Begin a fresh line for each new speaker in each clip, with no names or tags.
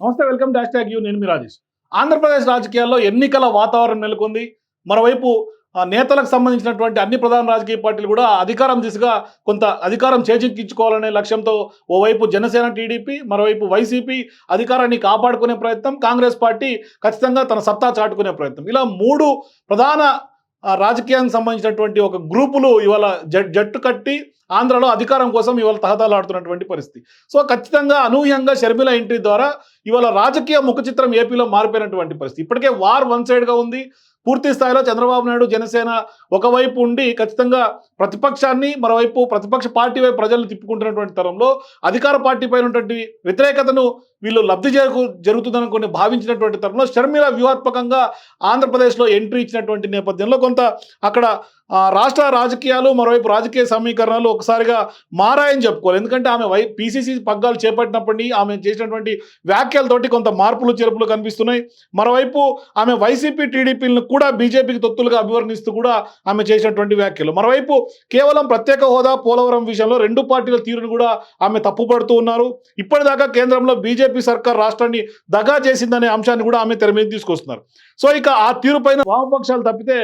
నమస్తే welcome dash tag you. నేను మీ రాజేష్. ఆంధ్రప్రదేశ్ రాజకీయాల్లో ఎన్నికల వాతావరణం నెలకొంది. మరోవైపు నేతలకు సంబంధించినటువంటి అన్ని ప్రధాన రాజకీయ పార్టీలు కూడా అధికారం దిశగా కొంత అధికారం చేజిక్కించుకోవాలనే లక్ష్యంతో ఓవైపు జనసేన టీడీపీ మరోవైపు వైసీపీ అధికారాన్ని కాపాడుకునే ప్రయత్నం కాంగ్రెస్ పార్టీ ఖచ్చితంగా తన సత్తా చాటుకునే ప్రయత్నం. ఇలా మూడు ప్రధాన రాజకీయానికి సంబంధించినటువంటి ఒక గ్రూపులు ఇవాళ జట్టు కట్టి ఆంధ్రలో అధికారం కోసం ఇవాళ తహతాలాడుతున్నటువంటి పరిస్థితి. సో ఖచ్చితంగా అనూహ్యంగా షర్మిల ఎంట్రీ ద్వారా ఇవాళ రాజకీయ ముఖ చిత్రం ఏపీలో మారిపోయినటువంటి పరిస్థితి. ఇప్పటికే వార్ వన్ సైడ్గా ఉంది. పూర్తి స్థాయిలో చంద్రబాబు నాయుడు జనసేన ఒకవైపు ఉండి ఖచ్చితంగా ప్రతిపక్షాన్ని మరోవైపు ప్రతిపక్ష పార్టీ వైపు ప్రజలు తిప్పుకుంటున్నటువంటి తరంలో అధికార పార్టీ పైన వ్యతిరేకతను వీళ్ళు లబ్ధి జరుగు జరుగుతుందని కొన్ని భావించినటువంటి తరంలో షర్మిల వ్యూహాత్మకంగా ఆంధ్రప్రదేశ్లో ఎంట్రీ ఇచ్చినటువంటి నేపథ్యంలో కొంత అక్కడ ఆ, రాష్ట్ర రాజకీయాలు మరోవైపు రాజకీయ సమీకరణాలు ఒకసారిగా మారాయని చెప్పుకోవాలి. ఎందుకంటే ఆమె వై పీసీసీ పగ్గాలు చేపట్టినప్పటి ఆమె చేసినటువంటి వ్యాఖ్యలతోటి కొంత మార్పులు చేర్పులు కనిపిస్తున్నాయి. మరోవైపు ఆమె వైసీపీ టీడీపీలను కూడా బీజేపీకి తొత్తులుగా అభివర్ణిస్తూ కూడా ఆమె చేసినటువంటి వ్యాఖ్యలు. మరోవైపు కేవలం ప్రత్యేక హోదా పోలవరం విషయంలో రెండు పార్టీల తీరును కూడా ఆమె తప్పుపడుతూ ఉన్నారు. ఇప్పటిదాకా కేంద్రంలో బీజేపీ సర్కార్ రాష్ట్రాన్ని దగా చేసిందనే అంశాన్ని కూడా ఆమె తెర మీద తీసుకొస్తున్నారు. సో ఇక ఆ తీరుపైన వామపక్షాలు తప్పితే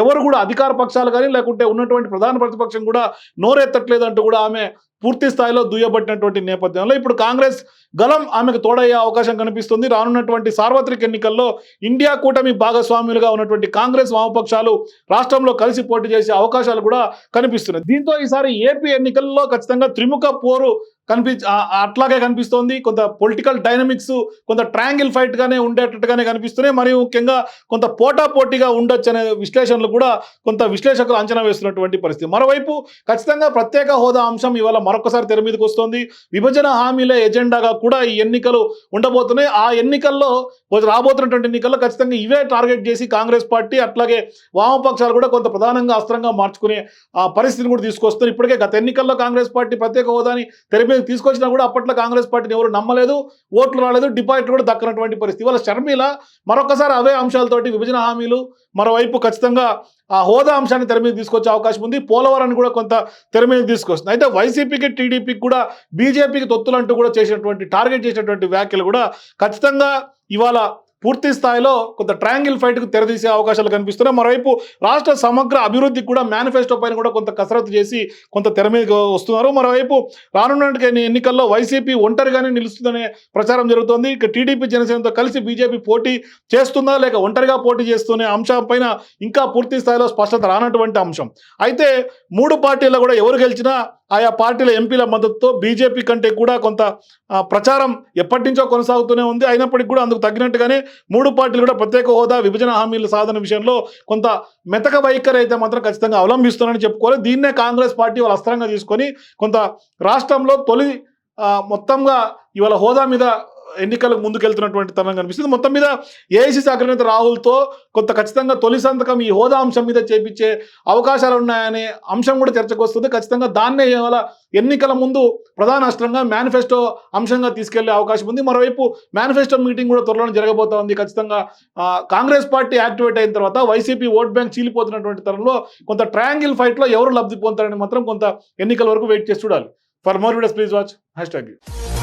ఎవరు కూడా అధికార పక్షాలు కానీ లేకుంటే ఉన్నటువంటి ప్రధాన ప్రతిపక్షం కూడా నోరెత్తట్లేదు అంటూ కూడా ఆమె పూర్తి స్థాయిలో దుయ్యబట్టినటువంటి నేపథ్యంలో ఇప్పుడు కాంగ్రెస్ గలం ఆమెకు తోడయ్యే అవకాశం కనిపిస్తుంది. రానున్నటువంటి సార్వత్రిక ఎన్నికల్లో ఇండియా కూటమి భాగస్వాములుగా ఉన్నటువంటి కాంగ్రెస్ వామపక్షాలు రాష్ట్రంలో కలిసి పోటీ చేసే అవకాశాలు కూడా కనిపిస్తున్నాయి. దీంతో ఈసారి ఏపీ ఎన్నికల్లో ఖచ్చితంగా త్రిముఖ పోరు కనిపి అట్లాగే కనిపిస్తోంది. కొంత పొలిటికల్ డైనమిక్స్ కొంత ట్రయాంగిల్ ఫైట్గానే ఉండేటట్టుగానే కనిపిస్తున్నాయి మరియు ముఖ్యంగా కొంత పోటా పోటీగా ఉండొచ్చు అనే విశ్లేషణలు కూడా కొంత విశ్లేషకులు అంచనా వేస్తున్నటువంటి పరిస్థితి. మరోవైపు ఖచ్చితంగా ప్రత్యేక హోదా అంశం ఇవాళ మరొకసారి తెర మీదకి వస్తోంది. విభజన హామీల ఎజెండాగా కూడా ఈ ఎన్నికలు ఉండబోతున్నాయి. ఆ ఎన్నికల్లో రాబోతున్నటువంటి ఎన్నికల్లో ఖచ్చితంగా ఇవే టార్గెట్ చేసి కాంగ్రెస్ పార్టీ అట్లాగే వామపక్షాలు కూడా కొంత ప్రధానంగా అస్త్రంగా మార్చుకునే ఆ పరిస్థితిని కూడా తీసుకొస్తున్నారు. ఇప్పటికే గత ఎన్నికల్లో కాంగ్రెస్ పార్టీ ప్రత్యేక హోదాని తెర మీద తీసుకొచ్చినా కూడా అప్పట్లో కాంగ్రెస్ పార్టీని ఎవరు నమ్మలేదు ఓట్లు రాలేదు డిపాజిట్లు కూడా దక్కనటువంటి పరిస్థితి. ఇవాళ షర్మిల మరొకసారి అవే అంశాలతోటి విభజన హామీలు మరోవైపు ఖచ్చితంగా ఆ హోదా అంశాన్ని తెర మీద తీసుకొచ్చే అవకాశం ఉంది. పోలవరాన్ని కూడా కొంత తెర మీద తీసుకొస్తుంది. అయితే వైసీపీకి టీడీపీకి కూడా బీజేపీకి తొత్తులంటూ కూడా చేసినటువంటి టార్గెట్ చేసినటువంటి వ్యాఖ్యలు కూడా ఖచ్చితంగా ఇవాళ పూర్తి స్థాయిలో కొంత ట్రయాంగిల్ ఫైట్కు తెరదీసే అవకాశాలు కనిపిస్తున్నాయి. మరోవైపు రాష్ట్ర సమగ్ర అభివృద్ధికి కూడా మేనిఫెస్టో పైన కూడా కొంత కసరత్తు చేసి కొంత తెర మీద వస్తున్నారు. మరోవైపు రానున్న ఎన్నికల్లో వైసీపీ ఒంటరిగానే నిలుస్తుందనే ప్రచారం జరుగుతోంది. ఇక టీడీపీ జనసేనతో కలిసి బీజేపీ పోటీ చేస్తుందా లేక ఒంటరిగా పోటీ చేస్తున్న అంశం పైన ఇంకా పూర్తి స్థాయిలో స్పష్టత రానటువంటి అంశం. అయితే మూడు పార్టీల్లో కూడా ఎవరు గెలిచినా ఆయా పార్టీల ఎంపీల మద్దతుతో బీజేపీ కంటే కూడా కొంత ప్రచారం ఎప్పటి నుంచో కొనసాగుతూనే ఉంది. అయినప్పటికీ కూడా అందుకు తగ్గినట్టుగానే మూడు పార్టీలు కూడా ప్రత్యేక హోదా విభజన హామీల సాధన విషయంలో కొంత మెతక వైఖరి అయితే మాత్రం ఖచ్చితంగా అవలంబిస్తున్నారని చెప్పుకోవాలి. దీన్నే కాంగ్రెస్ పార్టీ వాళ్ళు అస్త్రంగా తీసుకొని కొంత రాష్ట్రంలో తొలి మొత్తంగా ఇవాళ హోదా మీద ఎన్నికలకు ముందుకెళ్తున్నటువంటి తరం కనిపిస్తుంది. మొత్తం మీద ఏఐసిసి అగ్రనేత రాహుల్తో కొంత ఖచ్చితంగా తొలి సంతకం ఈ హోదా అంశం మీద చేపించే అవకాశాలు ఉన్నాయనే అంశం కూడా చర్చకు వస్తుంది. ఖచ్చితంగా దాన్నే ఇవాళ ఎన్నికల ముందు ప్రధాన అస్త్రంగా మేనిఫెస్టో అంశంగా తీసుకెళ్ళే అవకాశం ఉంది. మరోవైపు మేనిఫెస్టో మీటింగ్ కూడా త్వరలో జరగబోతా ఉంది. ఖచ్చితంగా కాంగ్రెస్ పార్టీ యాక్టివేట్ అయిన తర్వాత వైసీపీ ఓట్ బ్యాంక్ చీలిపోతున్నటువంటి తరంలో కొంత ట్రయాంగిల్ ఫైట్లో ఎవరు లబ్ధి పొందుతారని మాత్రం కొంత ఎన్నికల వరకు వెయిట్ చేసి చూడాలి. For more videos please watch. Hashtag